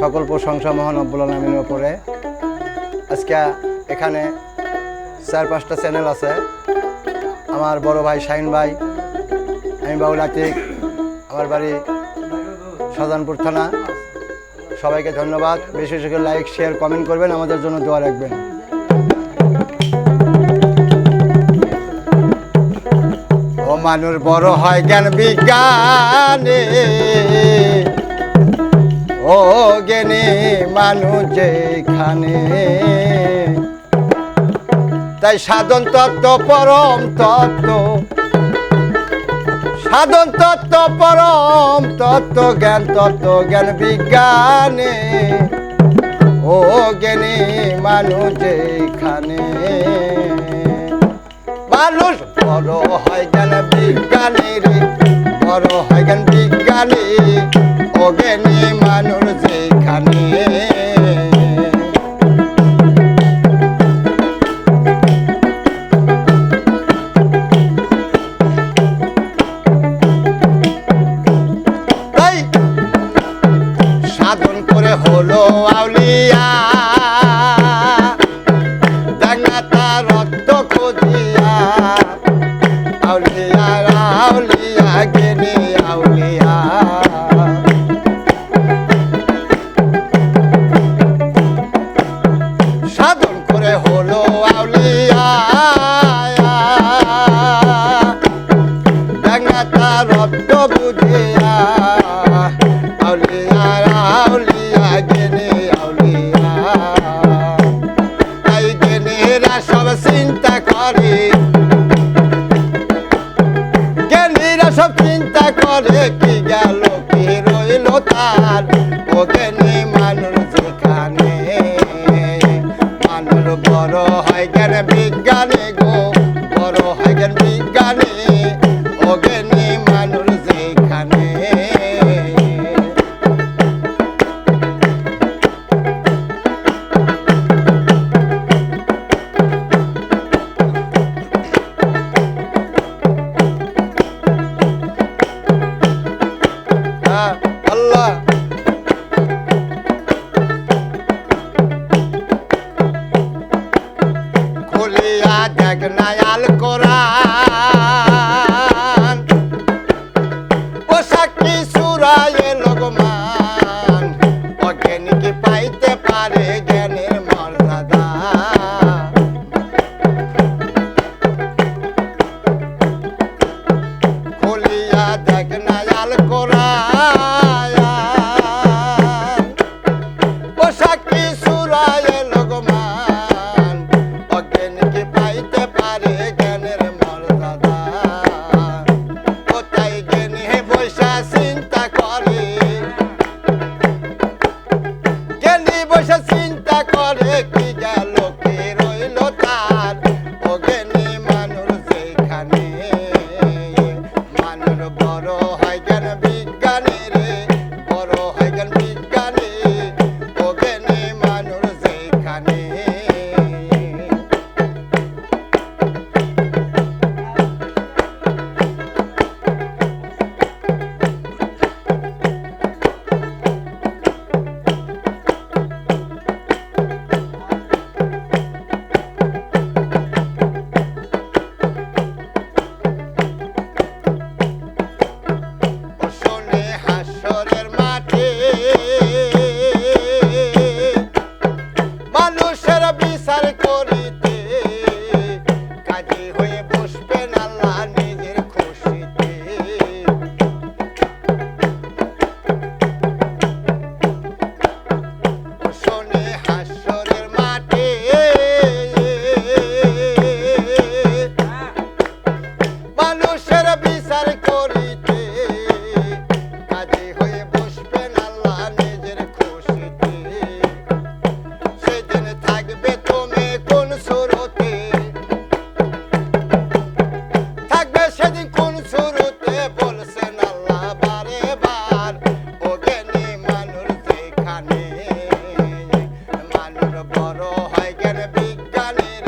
সকল প্রশংসা মহান আব্বুল আলমিনের উপরে। আজকে এখানে চার পাঁচটা চ্যানেল আছে। আমার বড় ভাই শাহিন ভাই, আমি বাবুল আতিক, আমার বাড়ি শাহজাহানপুর থানা। সবাইকে ধন্যবাদ। বেশি বেশি লাইক শেয়ার কমেন্ট করবেন। আমাদের জন্য দোয়া রাখবেন। মানুষ বড় হয় জ্ঞান বিজ্ঞানে। ও জ্ঞানী মানুষ যেখানে। তাই সাধন তত্ত্ব, পরম তত্ত্ব। সাধন তত্ত্ব, পরম তত্ত্ব, জ্ঞান তত্ত্ব, জ্ঞান বিজ্ঞানে। ও জ্ঞানী মানুষ যেখানে। মানুষ বড় হয় জ্ঞান বিজ্ঞানী রে বড় হয় জ্ঞান বিজ্ঞানী ও জ্ঞানী মানুষ যেখানে। সাধন করে হলো আউলিয়া আউলিয়া আউলিয়া গেলে আউলিয়া। সাধন করে হলো আউলিয়া। করে কি গেল কি রইল তার? আল্লাহ রাজি হয়ে বসবেন আল্লাহ নিজের খুশিতে। শোনে বিজ্ঞানের